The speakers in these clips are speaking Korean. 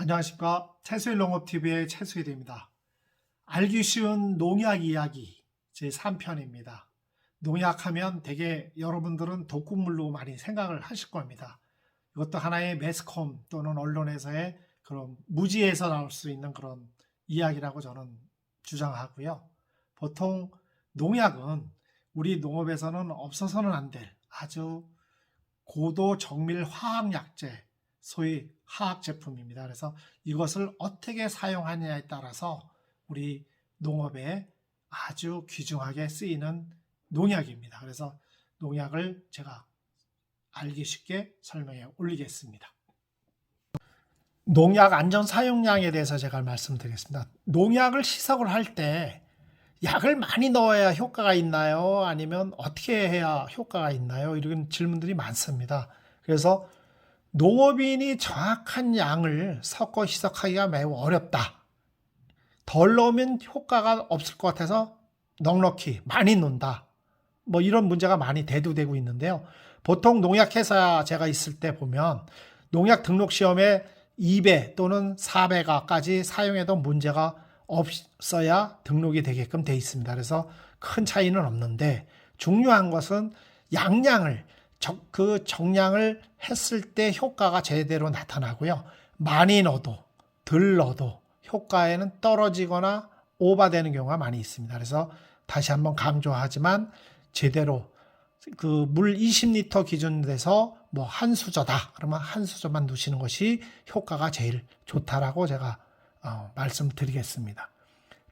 안녕하십니까. 채수일 농업TV의 채수일입니다. 알기 쉬운 농약 이야기 제3편입니다. 농약하면 되게 여러분들은 독극물로 많이 생각을 하실 겁니다. 이것도 하나의 매스컴 또는 언론에서의 그런 무지에서 나올 수 있는 그런 이야기라고 저는 주장하고요. 보통 농약은 우리 농업에서는 없어서는 안 될 아주 고도 정밀 화학 약제, 소위 화학 제품입니다. 그래서 이것을 어떻게 사용하느냐에 따라서 우리 농업에 아주 귀중하게 쓰이는 농약입니다. 그래서 농약을 제가 알기 쉽게 설명해 올리겠습니다. 농약 안전 사용량에 대해서 제가 말씀드리겠습니다. 농약을 시석을 할 때 약을 많이 넣어야 효과가 있나요? 아니면 어떻게 해야 효과가 있나요? 이런 질문들이 많습니다. 그래서 농업인이 정확한 양을 섞어 희석하기가 매우 어렵다. 덜 넣으면 효과가 없을 것 같아서 넉넉히 많이 넣는다. 뭐 이런 문제가 많이 대두되고 있는데요. 보통 농약 회사 제가 있을 때 보면 농약 등록 시험에 2배 또는 4배가까지 사용해도 문제가 없어야 등록이 되게끔 돼 있습니다. 그래서 큰 차이는 없는데 중요한 것은 양량을 적- 그 정량을 했을 때 효과가 제대로 나타나고요. 많이 넣어도 덜 넣어도 효과에는 떨어지거나 오버되는 경우가 많이 있습니다. 그래서 다시 한번 강조하지만 제대로 그 물 20리터 기준 돼서 뭐 한 수저다. 그러면 한 수저만 넣으시는 것이 효과가 제일 좋다라고 제가 어, 말씀드리겠습니다.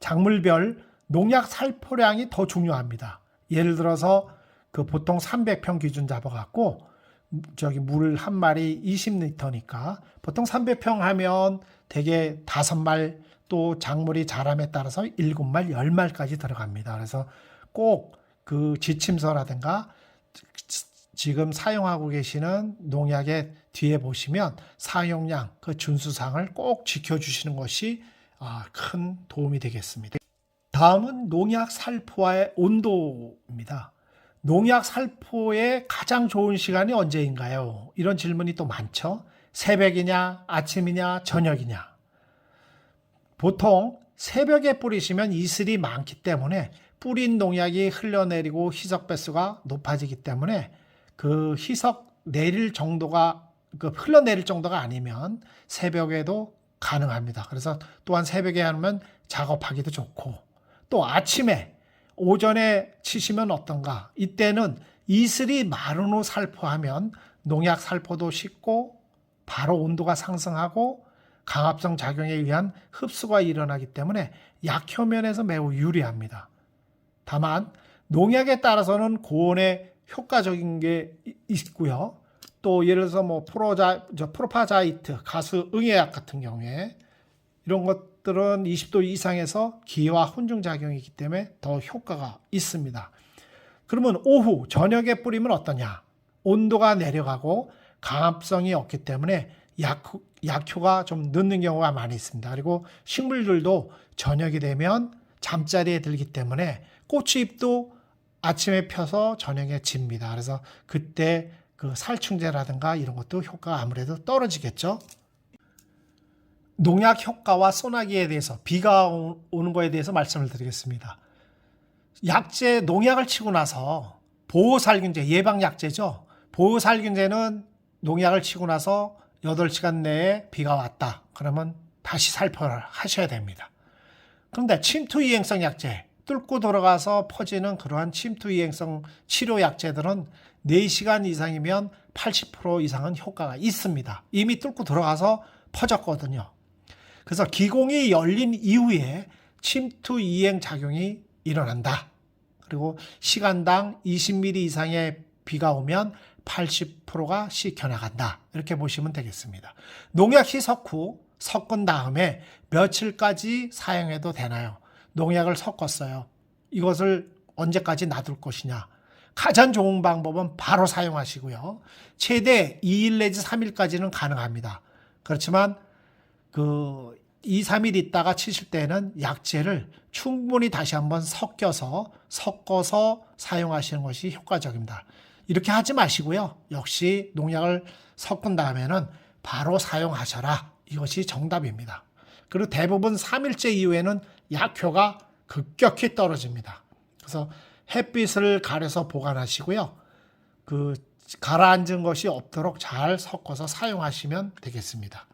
작물별 농약 살포량이 더 중요합니다. 예를 들어서 그 보통 300평 기준 잡아갖고 저기 물 한 마리 20리터니까 보통 300평 하면 대개 다섯 말 또 작물이 자람에 따라서 일곱 말, 열 말까지 들어갑니다. 그래서 꼭 그 지침서라든가 지금 사용하고 계시는 농약의 뒤에 보시면 사용량 그 준수상을 꼭 지켜주시는 것이 아, 큰 도움이 되겠습니다. 다음은 농약 살포와의 온도입니다. 농약 살포의 가장 좋은 시간이 언제인가요? 이런 질문이 또 많죠. 새벽이냐, 아침이냐, 저녁이냐. 보통 새벽에 뿌리시면 이슬이 많기 때문에 뿌린 농약이 흘러내리고 희석 배수가 높아지기 때문에 그 희석 내릴 정도가 그 흘러내릴 정도가 아니면 새벽에도 가능합니다. 그래서 또한 새벽에 하면 작업하기도 좋고 또 아침에 오전에 치시면 어떤가? 이때는 이슬이 마른 후 살포하면 농약 살포도 쉽고 바로 온도가 상승하고 강압성 작용에 의한 흡수가 일어나기 때문에 약 효면에서 매우 유리합니다. 다만 농약에 따라서는 고온에 효과적인 게 있고요. 또 예를 들어서 뭐 프로자, 저 프로파자이트, 가수 응애약 같은 경우에 이런 것 들은 20도 이상에서 기와 혼중 작용이기 때문에 더 효과가 있습니다. 그러면 오후 저녁에 뿌리면 어떠냐? 온도가 내려가고 강압성이 없기 때문에 약, 약효가 좀 늦는 경우가 많이 있습니다. 그리고 식물들도 저녁이 되면 잠자리에 들기 때문에 꽃잎도 아침에 펴서 저녁에 집니다. 그래서 그때 그 살충제라든가 이런 것도 효과가 아무래도 떨어지겠죠. 농약 효과와 소나기에 대해서 비가 오- 오는 거에 대해서 말씀을 드리겠습니다. 약제 농약을 치고 나서 보호살균제 예방 약제죠. 보호살균제는 농약을 치고 나서 8시간 내에 비가 왔다. 그러면 다시 살포를 하셔야 됩니다. 그런데 침투 이행성 약제 뚫고 들어가서 퍼지는 그러한 침투 이행성 치료 약제들은 4시간 이상이면 80% 이상은 효과가 있습니다. 이미 뚫고 들어가서 퍼졌거든요. 그래서 기공이 열린 이후에 침투 이행 작용이 일어난다. 그리고 시간당 20mm 이상의 비가 오면 80%가 식혀나간다. 이렇게 보시면 되겠습니다. 농약 희석 후 섞은 다음에 며칠까지 사용해도 되나요? 농약을 섞었어요. 이것을 언제까지 놔둘 것이냐? 가장 좋은 방법은 바로 사용하시고요. 최대 2일 내지 3일까지는 가능합니다. 그렇지만 그 2, 3일 있다가 치실 때는 약재를 충분히 다시 한번 섞여서 섞어서 사용하시는 것이 효과적입니다. 이렇게 하지 마시고요. 역시 농약을 섞은 다음에는 바로 사용하셔라. 이것이 정답입니다. 그리고 대부분 3일째 이후에는 약효가 급격히 떨어집니다. 그래서 햇빛을 가려서 보관하시고요. 그 가라앉은 것이 없도록 잘 섞어서 사용하시면 되겠습니다.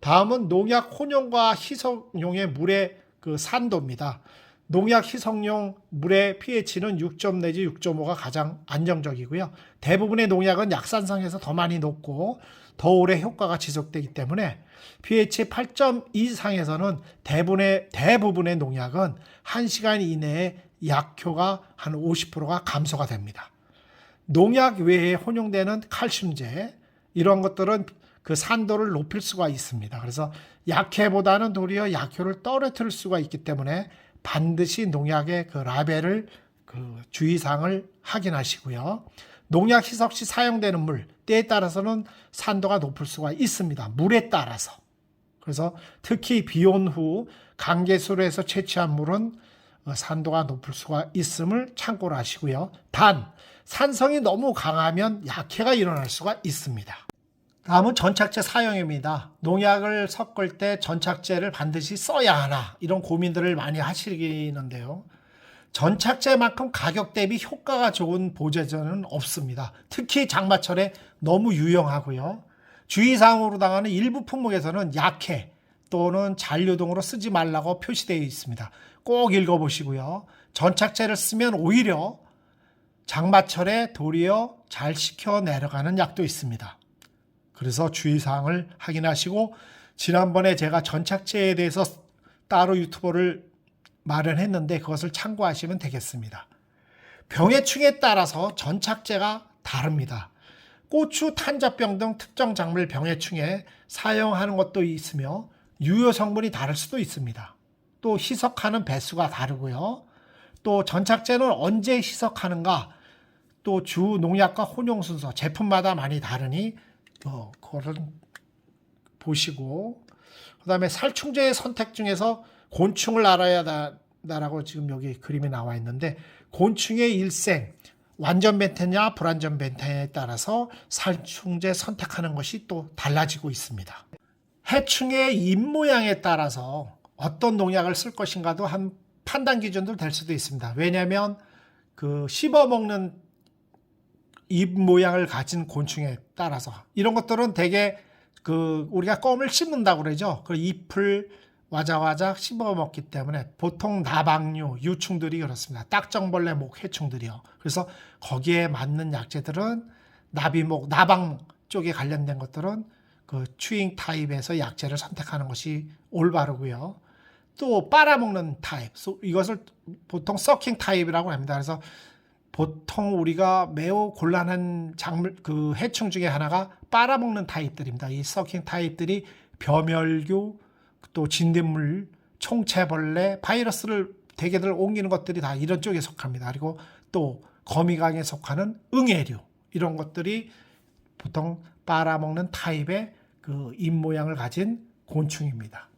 다음은 농약 혼용과 희석용의 물의 그 산도입니다. 농약 희석용 물의 pH는 6점 내지 6.5가 가장 안정적이고요. 대부분의 농약은 약산성에서 더 많이 높고 더 오래 효과가 지속되기 때문에 pH 8점 이상에서는 대부분의 대부분의 농약은 1시간 이내에 약효가 한 50%가 감소가 됩니다. 농약 외에 혼용되는 칼슘제 이런 것들은 그 산도를 높일 수가 있습니다. 그래서 약해보다는 도리어 약효를 떨어뜨릴 수가 있기 때문에 반드시 농약의 그 라벨을 그 주의사항을 확인하시고요. 농약 희석 시 사용되는 물 때에 따라서는 산도가 높을 수가 있습니다. 물에 따라서. 그래서 특히 비온 후 강계수로에서 채취한 물은 어, 산도가 높을 수가 있음을 참고로 하시고요. 단 산성이 너무 강하면 약해가 일어날 수가 있습니다. 다음은 전착제 사용입니다. 농약을 섞을 때 전착제를 반드시 써야 하나 이런 고민들을 많이 하시는데요. 전착제만큼 가격 대비 효과가 좋은 보제제는 없습니다. 특히 장마철에 너무 유용하고요. 주의사항으로 당하는 일부 품목에서는 약해 또는 잔류동으로 쓰지 말라고 표시되어 있습니다. 꼭 읽어보시고요. 전착제를 쓰면 오히려 장마철에 도리어 잘 식혀 내려가는 약도 있습니다. 그래서 주의사항을 확인하시고 지난번에 제가 전착제에 대해서 따로 유튜버를 마련했는데 그것을 참고하시면 되겠습니다. 병해충에 따라서 전착제가 다릅니다. 고추, 탄저병 등 특정 작물 병해충에 사용하는 것도 있으며 유효 성분이 다를 수도 있습니다. 또 희석하는 배수가 다르고요. 또 전착제는 언제 희석하는가 또 주 농약과 혼용 순서 제품마다 많이 다르니 어, 그거를 보시고 그다음에 살충제의 선택 중에서 곤충을 알아야 한다라고 지금 여기 그림이 나와 있는데 곤충의 일생 완전 벤테냐 불완전 벤테냐에 따라서 살충제 선택하는 것이 또 달라지고 있습니다. 해충의 입 모양에 따라서 어떤 농약을 쓸 것인가도 한 판단 기준도 될 수도 있습니다. 왜냐하면 그 씹어 먹는 입 모양을 가진 곤충에 따라서 이런 것들은 대개 그 우리가 껌을 씹는다고 그러죠. 그 잎을 와자와자 씹어 먹기 때문에 보통 나방류, 유충들이 그렇습니다. 딱정벌레 목 해충들이요. 그래서 거기에 맞는 약재들은 나비목, 나방 쪽에 관련된 것들은 그 추잉 타입에서 약재를 선택하는 것이 올바르고요. 또 빨아먹는 타입, 이것을 보통 서킹 타입이라고 합니다. 그래서 보통 우리가 매우 곤란한 작물 그 해충 중에 하나가 빨아먹는 타입들입니다. 이 서킹 타입들이 벼멸균, 또 진딧물, 총체벌레, 바이러스를 대개들 옮기는 것들이 다 이런 쪽에 속합니다. 그리고 또 거미강에 속하는 응애류 이런 것들이 보통 빨아먹는 타입의 그 입 모양을 가진 곤충입니다.